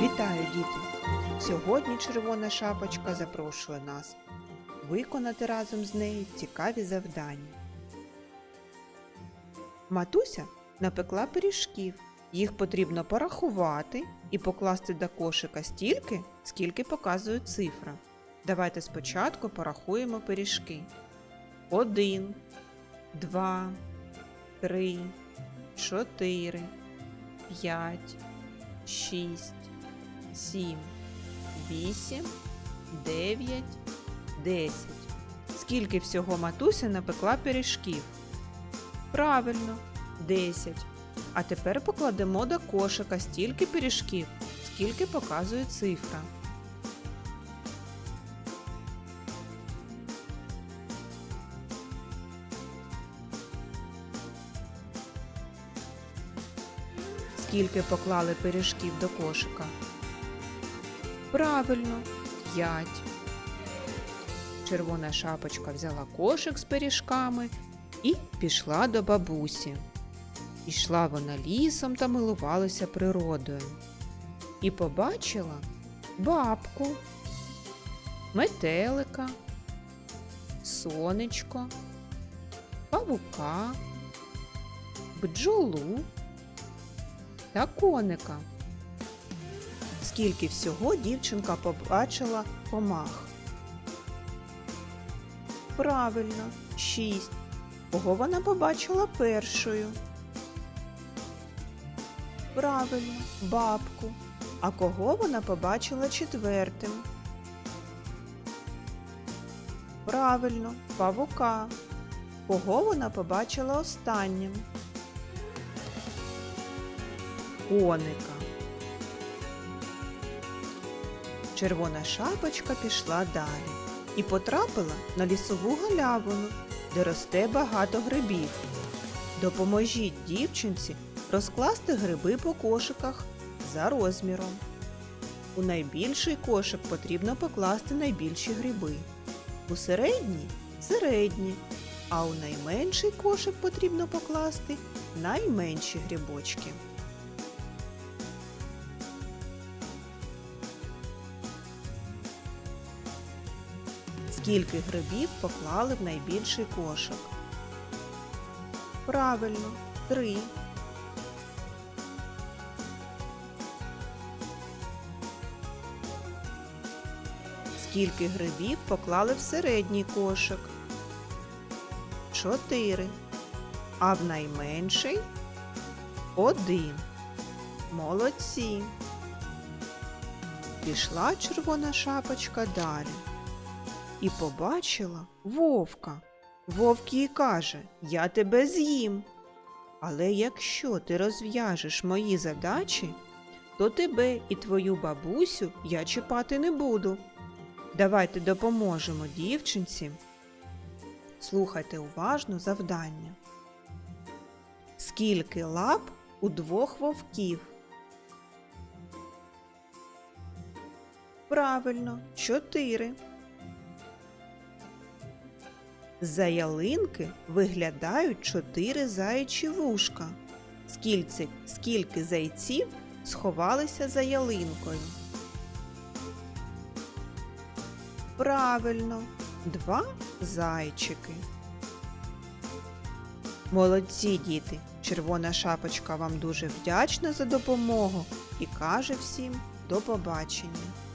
Вітаю, діти! Сьогодні червона шапочка запрошує нас виконати разом з нею цікаві завдання. Матуся напекла пиріжків. Їх потрібно порахувати і покласти до кошика стільки, скільки показує цифра. Давайте спочатку порахуємо пиріжки. Один, два, три, чотири, п'ять, шість, сім, вісім, дев'ять, десять. Скільки всього матуся напекла пиріжків? Правильно, десять. А тепер покладемо до кошика стільки пиріжків, скільки показує цифра. Скільки поклали пиріжків до кошика? Правильно, п'ять. Червона шапочка взяла кошик з пиріжками і пішла до бабусі. Ішла вона лісом та милувалася природою. І побачила бабку, метелика, сонечко, павука, бджолу та коника. Скільки всього дівчинка побачила комах? Правильно, шість. Кого вона побачила першою? Правильно, бабку. А кого вона побачила четвертим? Правильно, павука. Кого вона побачила останнім? Коника. Червона шапочка пішла далі і потрапила на лісову галявину, де росте багато грибів. Допоможіть дівчинці розкласти гриби по кошиках за розміром. У найбільший кошик потрібно покласти найбільші гриби. У середній середні, а у найменший кошик потрібно покласти найменші грибочки. Скільки грибів поклали в найбільший кошик? Правильно, три. Скільки грибів поклали в середній кошик? Чотири. А в найменший один. Молодці. Пішла червона шапочка далі і побачила вовка. Вовк їй каже, я тебе з'їм. Але якщо ти розв'яжеш мої задачі, то тебе і твою бабусю я чіпати не буду. Давайте допоможемо дівчинці. Слухайте уважно завдання. Скільки лап у двох вовків? Правильно, чотири. За ялинки виглядають чотири заячі вушка. Скільки, скільки зайців сховалися за ялинкою? Правильно, два зайчики. Молодці діти! Червона шапочка вам дуже вдячна за допомогу і каже всім до побачення.